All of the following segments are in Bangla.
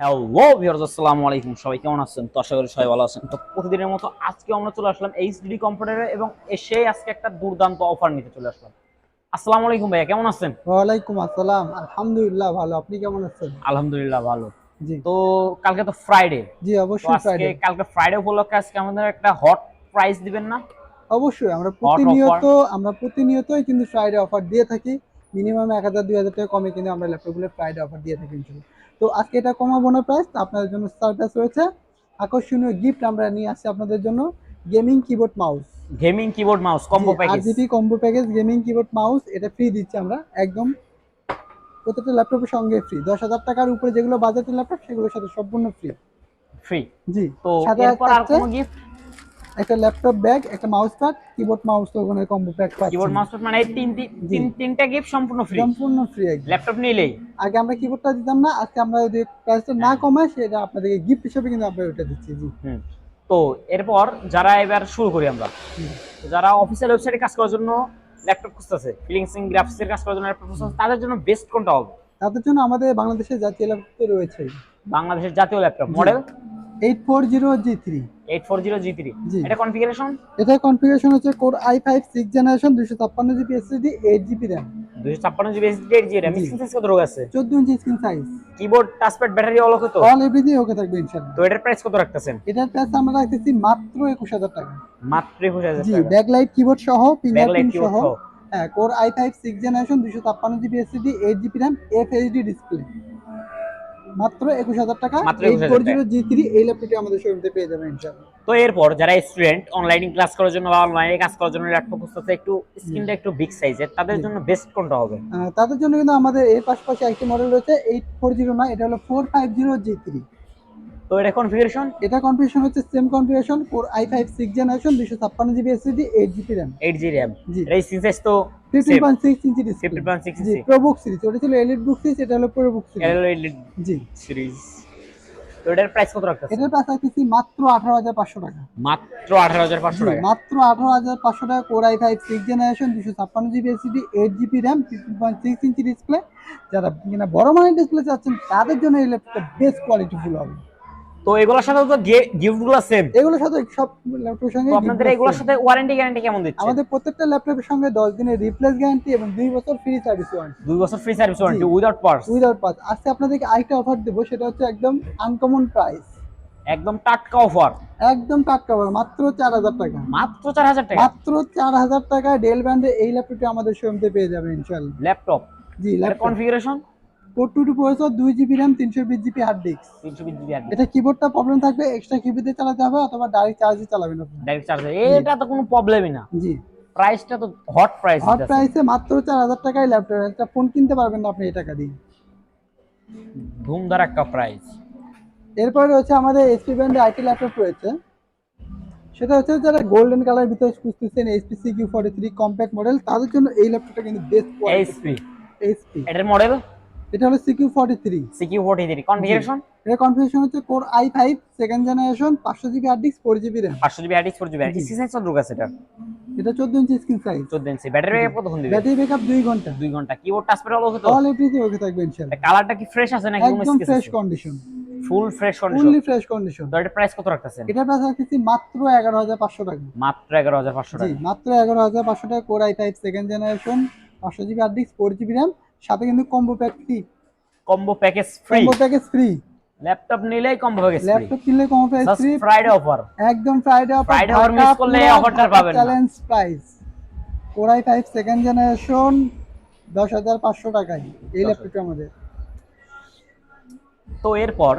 হ্যালো ভিউয়ার্স আসসালামু আলাইকুম। সবাই কেমন আছেন? তো আশা করি সবাই ভালো আছেন। তো প্রতিদিনের মতো আজকে আমরা চলে আসলাম এইচডি কম্পিউটারে এবং এসে আজকে একটা দুর্দান্ত অফার নিতে চলে আসলাম। আসসালামু আলাইকুম ভাইয়া কেমন আছেন? ওয়ালাইকুম আসসালাম। আলহামদুলিল্লাহ ভালো। আপনি কেমন আছেন? আলহামদুলিল্লাহ ভালো। জি। তো কালকে তো ফ্রাইডে জি অবশ্যই আজকে ফ্রাইডে কালকে ফ্রাইডে উপলক্ষে আজকে আমাদের একটা হট প্রাইস দিবেন না? অবশ্যই আমরা প্রতিনিয়ত আমরা প্রতিনিয়তই কিন্তু ফ্রাইডে অফার দিয়ে থাকি। মিনিমাম এক হাজার দুই হাজার টাকা কমে কিন্তু আমরা ল্যাপটপগুলো ফ্রাইডে অফার দিয়ে থাকি ইনশাল্লাহ। তো আজকে এটা কমাবো না প্রাইস আপনাদের জন্য সারপ্রাইজ রয়েছে। আকর্ষণীয় গিফট আমরা নিয়ে আসছি আপনাদের জন্য gaming keyboard mouse gaming keyboard mouse combo package RGB combo package gaming keyboard mouse এটা ফ্রি দিচ্ছি আমরা একদম। প্রত্যেকটা ল্যাপটপের সঙ্গে ফ্রি দশ হাজার টাকার উপরে যেগুলো বাজেটের ল্যাপটপ সেগুলোর সাথে সম্পূর্ণ ফ্রি ফ্রি জি তো সাথে আর কোনো গিফট একটা ল্যাপটপ ব্যাগ একটা মাউস প্যাড কিবোর্ড মাউস তো ওখানে কম্বো প্যাক পাচ্ছি। কিবোর্ড মাউস মানে তিন তিন- তিনটা গিফট সম্পূর্ণ ফ্রি সম্পূর্ণ ফ্রি ল্যাপটপ নিলেই। আগে আমরা কিবোর্ডটা দিতাম না আজকে আমরা যদি প্রাইসটা না কমাই সেটা আপনাদেরকে গিফট হিসেবে কিন্তু আমরা ওটা দিচ্ছি জি। তো এরপর যারা এবার শুরু করি আমরা। যারা অফিসিয়াল ওয়েবসাইটে কাজ করার জন্য ল্যাপটপ খুঁজতেছে ফিলিংসিং গ্রাফিক্সের কাজ করার জন্য ল্যাপটপ খুঁজতেছে তাদের জন্য বেস্ট কোনটা হবে? তাদের জন্য আমাদের বাংলাদেশের জাতীয় ল্যাপটপ রয়েছে বাংলাদেশের জাতীয় laptop model eight four zero G three eight four zero G three G. এটা কনফিগারেশন হচ্ছে core six generation. Screen size কত রোগ আছে। Inch screen size keyboard touchpad battery Alok তো? অল এভরিথিং ওকে থাকবে ইনশাল্লাহ তো এটার প্রাইস কত রাখতেছেন? এটার প্রাইস আমরা রাখতেছি মাত্র একুশ হাজার টাকা। মাত্র একুশ হাজার জি ব্যাকলাইট কিবোর্ড সহ ফিঙ্গারপ্রিন্ট সহ। হ্যাঁ core I five six generation দুশো ছাপ্পান্ন GB SSD eight GB RAM F HD display মাত্র একুশ হাজার টাকা। মাত্র এইট 21,000 ফোর জি থ্রি এই ল্যাপটপটি আমাদের শোরুমতে পেয়ে যাবেন ইনশাল্লাহ তো এরপর যারা স্টুডেন্ট অনলাইনে ক্লাস করার জন্য বা অনলাইনে কাজ করার জন্য ল্যাপটপ খুঁজতেছে একটু স্ক্রিনটা একটু বিগ সাইজের তাদের জন্য বেস্ট কোনটা হবে? তাদের জন্য কিন্তু আমাদের এর পাশাপাশি একটি মডেল রয়েছে এইট ফোর জিরো নয় এটা হলো four five zero G three তো এটা কনফিগারেশন এটা কনফিগারেশন হচ্ছে same configuration core I five six generation দুশো ছাপ্পান্ন GB SSD eight GB RAM eight G. Screen তো fifteen Same. Point six inch display book series ওটা ছিল এলিট বুক সিরিজ এটা হলো প্রো বুক সিরিজ জি। সিরিজ তো এটার প্রাইস কত রাখতেছে এটার প্রাইস রাখতেছি মাত্র আঠারো হাজার পাঁচশো টাকা। মাত্র টাকা। মাত্র core I five six generation দুশো ছাপ্পান্ন জিবি ইঞ্চি ডিসপ্লে যারা কিনা বড় মানের ডিসপ্লে চাচ্ছেন তাদের জন্য এই ল্যাপটপটা বেস্ট কোয়ালিটিফুল হবে। তো এগুলোর সাথে তো গিফটগুলো সেম এগুলোর সাথে সব ল্যাপটপের সঙ্গে আপনাদের এগুলোর সাথে ওয়ারেন্টি গ্যারান্টি কেমন দিচ্ছে? আমাদের প্রত্যেকটা ল্যাপটপের সঙ্গে দশ দিনের রিপ্লেস গ্যারান্টি এবং দুই বছর ফ্রি সার্ভিস ওয়ারেন্টি দুই বছর free service warranty without parts without pass আজকে আপনাদেরকে আরেকটা অফার দেবো সেটা হচ্ছে একদম আনকমন প্রাইস একদম টাটকা অফার একদম টাটকা পাবেন, মাত্র চার হাজার টাকা। মাত্র চার হাজার টাকা? মাত্র চার হাজার টাকায় ডেল ব্র্যান্ডে এই ল্যাপটপটি আমাদের শোরুমতে পেয়ে যাবেন ইনশাল্লাহ ল্যাপটপ জি laptop configuration four two two processor দুই জিবি র্যাম তিনশো বিশ জিবি হার্ড ডিস্ক তিনশো বিশ জিবি এটা কিবোর্ডটা প্রবলেম থাকবে এক্সট্রা কিবোর্ডে চালাতে হবে অথবা ডাইরেক্ট চার্জে চালাবেন আপনি ডাইরেক্ট চার্জার এটা তো কোনো প্রবলেমই না। জি। প্রাইসটা তো হট প্রাইস হট প্রাইসে মাত্র চার হাজার টাকায় ল্যাপটপ একটা ফোন কিনতে পারবেন না আপনি এই টাকা দিয়ে। ধুমধার একটা প্রাইস এরপরে রয়েছে আমাদের এসপি ব্র্যান্ডের আইটি ল্যাপটপ রয়েছে। সেটা হচ্ছে যারা গোল্ডেন কালার ভিতরে খুঁজতেছেন HP C Q forty three compact model তাদের জন্য এই ল্যাপটপটা কিন্তু বেস্ট এইচপি এইচপি এটার মডেল এটা হলো C Q forty three. CQ forty three. Configuration এটা কনফিগারেশন হচ্ছে core I five second generation পাঁচশো GB hard disk four GB RAM পাঁচশো জিবি আটিস ফোর জিবি জি। এসি সাইজ কত আছে এটা? এটা চোদ্দ ইঞ্চি স্ক্রিন সাইজ চোদ্দ ইঞ্চি ব্যাটারি ব্যাকআপ কতক্ষণ দিবে? ব্যাটারি ব্যাকআপ দুই ঘণ্টা। দুই ঘণ্টা। কিবোর্ড টাচপ্যাড অল ওকে তো অল এভরিথিং ওকে থাকবে ইনশাআল্লাহ। কালারটা কি ফ্রেশ আছে নাকি একদম fresh condition full fresh condition fully fresh condition তো এটা প্রাইস কত রাখতেছেন? এটা প্রাইস রাখতেছি মাত্র এগারো হাজার পাঁচশো টাকা। মাত্র এগারো হাজার পাঁচশো জি টাকা। মাত্র এগারো হাজার পাঁচশো টাকা core I five second generation পাঁচশো GB hard disk four GB RAM সাথে কিন্তু combo pack free combo package free combo package free laptop নিলেই কম্বো প্যাকেজ ফ্রি ল্যাপটপ কিনলে combo just free Friday offer একদম Friday offer Friday offer miss করলে আর পাবেন না। Challenge price core I second generation দশ হাজার পাঁচশো টাকায়। এই ল্যাপটপটা আমাদের। তো এরপর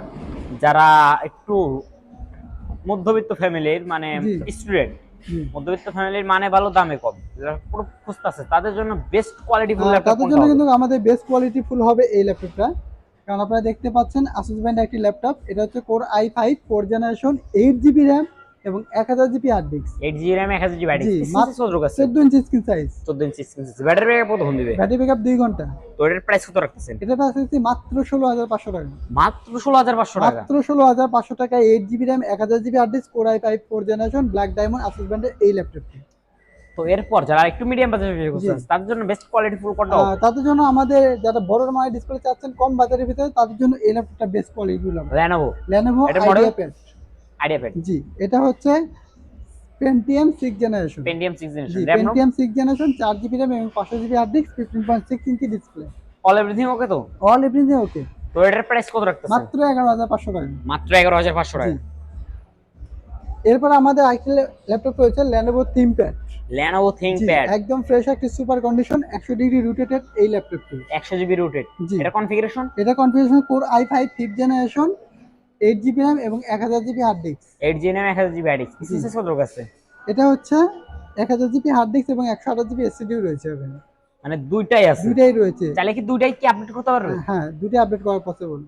যারা একটু মধ্যবিত্ত ফ্যামিলির মানে স্টুডেন্ট মধ্যবিত্ত ফ্যামিলির মানে ভালো দামে কম। যারা পুরো খুঁজতেছে তাদের জন্য বেস্ট কোয়ালিটি ফুল ল্যাপটপ তাদের জন্য কিন্তু আমাদের বেস্ট কোয়ালিটি ফুল হবে এই ল্যাপটপটা কারণ আপনারা দেখতে পাচ্ছেন আসুস ব্র্যান্ড একটি ল্যাপটপ এটা হচ্ছে core I five four generation eight GB RAM এবং এক হাজার GB hard disk eight GB RAM এক হাজার জিবি ব্যাটারি জি, মাত্র চোদ্দ ইঞ্চি স্ক্রিন সাইজ চোদ্দ ইঞ্চি স্ক্রিন ব্যাটারি ব্যাকআপ কতক্ষণ দিবে? ব্যাটারি ব্যাকআপ দুই ঘণ্টা। তো এটার প্রাইস কত রাখতেছেন? প্রাইস মাত্র ষোলো হাজার পাঁচশো টাকা। মাত্র ষোলো হাজার পাঁচশো টাকা? মাত্র ষোলো হাজার পাঁচশো টাকায় এইট জিবি র্যাম এক হাজার GB hard disk core I five four generation black diamond Asus ব্র্যান্ডের এই ল্যাপটপটি তো এরপর যারা একটু মিডিয়াম বাজেট। তাদের জন্য বেস্ট কোয়ালিটি ফুল কোনটা তাদের জন্য আমাদের যারা বড় মানের ডিসপ্লে চাচ্ছেন কম বাজারের ভিতরে তাদের জন্য এই ল্যাপটপটা বেস্ট কোয়ালিটি হবে। Lenovo Lenovo model? IdeaPad idea pad জি এটা হচ্ছে পেন্টিয়াম সিক্স জেনারেশন পেন্টিয়াম 6 জি জেনারেশন সিক্স জেনারেশন চার জিবি র্যাম এবং পাঁচশো GB hard disk fifteen point six inch display all everything okay তো? অল এভরিথিং ওকে তো এটার প্রাইস কত রাখতেছেন মাত্র এগারো হাজার পাঁচশো টাকা। মাত্র 11500 টাকা। এরপর আমাদের আরেকটি ল্যাপটপ রয়েছে Lenovo ThinkPad Lenovo ThinkPad একদম ফ্রেশ একটি সুপার কন্ডিশন একশো ডিগ্রি রোটেটেড এই ল্যাপটপটি 100 জিবি রুটেড জি। এটা কনফিগারেশন এটা configuration core I five fifth generation eight GB RAM এবং এক হাজার GB hard disk 8 GB 1000 GB ID সিসএস কত আছে? এটা হচ্ছে এক হাজার জিবি হার্ড ডিস্ক এবং একশো আঠাশ জিবি এসএসডিও রয়েছে ওখানে মানে দুইটাই আছে? দুইটাই রয়েছে। তাহলে কি দুইটাই কি আপডেট করতে পারবে? হ্যাঁ দুইটাই আপডেট করা পসিবল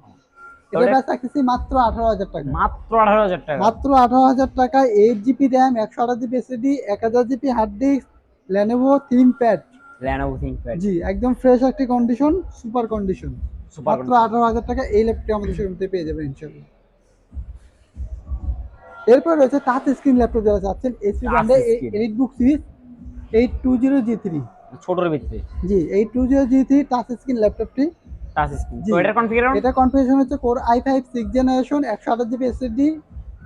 এটা ওটা- মাত্র আঠারো হাজার টাকা। মাত্র 18000 টাকা। মাত্র আঠারো হাজার টাকায় এইট জিবি র্যাম একশো আঠাশ জিবি এসএসডি এক হাজার GB hard disk Lenovo ThinkPad জি একদম ফ্রেশ একটি কন্ডিশন সুপার কন্ডিশন মাত্র টাকা এই আমাদের পেয়ে যাবেন এরপর রয়েছে টাচ স্ক্রিন ল্যাপটপ যারা চাচ্ছেন এসপি Touch ব্র্যান্ডে eight book series eight two zero G three ছোটর ভিতরে। জি eight two zero G three touch screen ল্যাপটপটি টাচ স্ক্রিন জি। তো এটার কনফিগারেশন এটা কনফিগারেশন হচ্ছে core I five six generation একশো আঠাশ জিবি এসএসডি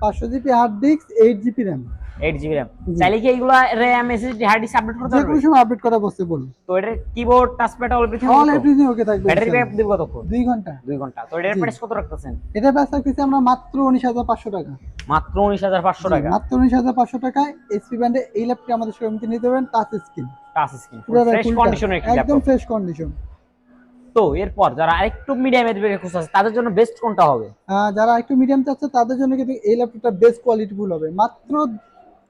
পাঁচশো GB hard disk eight GB RAM 8 GB RAM জি। কি এগুলা RAM SSD hard disk update করতে পারবে? সময় আপডেট করা পসিবল তো এটার keyboard touchpad all everything all everything okay থাকবে। ব্যাটারি ব্যাকআপ দিব কতক্ষণ দুই ঘণ্টা। 2 ঘণ্টা। তো এটার প্রাইস কত রাখতেছেন? এটা প্রাইস রাখতেছি আমরা মাত্র উনিশ হাজার পাঁচশো টাকা। মাত্র 19500 টাকা। মাত্র উনিশ হাজার পাঁচশো টাকায় এসপি ব্র্যান্ডে এই ল্যাপটপটি আমাদের শোরুম থেকে নিতে পারবেন touch screen touch screen fresh কন্ডিশনের একদম ফ্রেশ কন্ডিশন তো এরপর যারা আরেকটু মিডিয়াম এর দিকে খুঁজছে তাদের জন্য বেস্ট কোনটা হবে? যারা একটু মিডিয়াম চাচ্ছে তাদের জন্য কিন্তু এই ল্যাপটপটা বেস্ট কোয়ালিটি ফুল হবে। মাত্র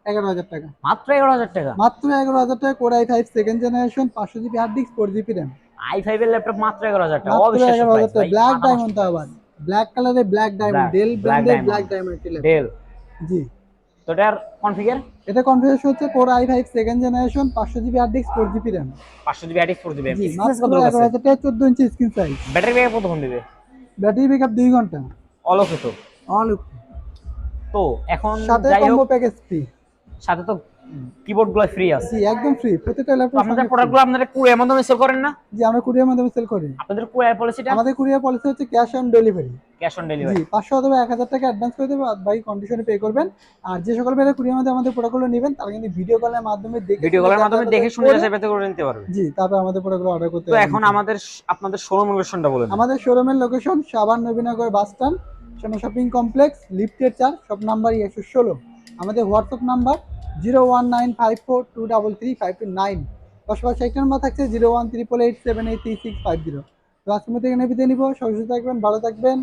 এগারো হাজার টাকা। মাত্র 11000 টাকা? মাত্র এগারো হাজার টাকা core I five second generation পাঁচশো GB hard disk four GB RAM i5 এর ল্যাপটপ মাত্র 11000 টাকা। মাত্র অবিশ্বাস্য এগারো হাজার টাকা। ব্ল্যাক ডায়মন্ড আবার। ব্ল্যাক কালারে ব্ল্যাক ডায়মন্ড ডেল ব্র্যান্ডের ব্ল্যাক ডায়মন্ড একটি ডেল জি। তো এটার কনফিগার এটা কনফিগারেশন হচ্ছে core I five second generation পাঁচশো GB hard disk four GB RAM 500 GB ID 4 GB মাত্র কত আছে? টাকা চোদ্দ inch screen size battery backup কতক্ষণ দিবে? ব্যাটারি ব্যাকআপ 2 ঘণ্টা। অল ওকে তো? অল তো এখন সাথে কম্বো প্যাকেজ ফ্রি সাথে তো ফ্রি আছে। জি একদম ফ্রি প্রত্যেকটা ল্যাপটপ আপনাদের আপনারা কুরিয়ার মাধ্যমে সেল করেন না? জি আমরা কুরিয়ার মাধ্যমে সেল করি। আপনাদের কুরিয়ার পলিসিটা আমাদের কুরিয়ার পলিসি হচ্ছে cash on delivery cash on G delivery পাঁচশো অথবা এক হাজার টাকা অ্যাডভান্স করে দেবে বাকি কন্ডিশনে পে করবেন। আর যে সকল ভাইরা কুরিয়ার মাধ্যমে আমাদের প্রোডাক্টগুলো নেবেন তারা কিন্তু ভিডিও কলের মাধ্যমে দেখে ভিডিও কলের মাধ্যমে দেখে শুনে করে- যাচাই বাছাই করে নিতে পারবে জি তারপর আমাদের প্রোডাক্টগুলো অর্ডার করতে তো এখন আমাদের আপনাদের শোরুম লোকেশনটা বলেন আমাদের শোরুমের লোকেশন সাবান Nabinagar bus stand shopping complex লিফটের চার সব নাম্বার একশো ষোলো। আমাদের WhatsApp number zero one nine five four two double three five two nine. পাশাপাশি একটা নাম্বার থাকছে zero one triple eight seven eight three six five zero. তো আজকের মধ্যে এখানে বিদায় নিব। সবাই থাকবেন, ভালো থাকবেন।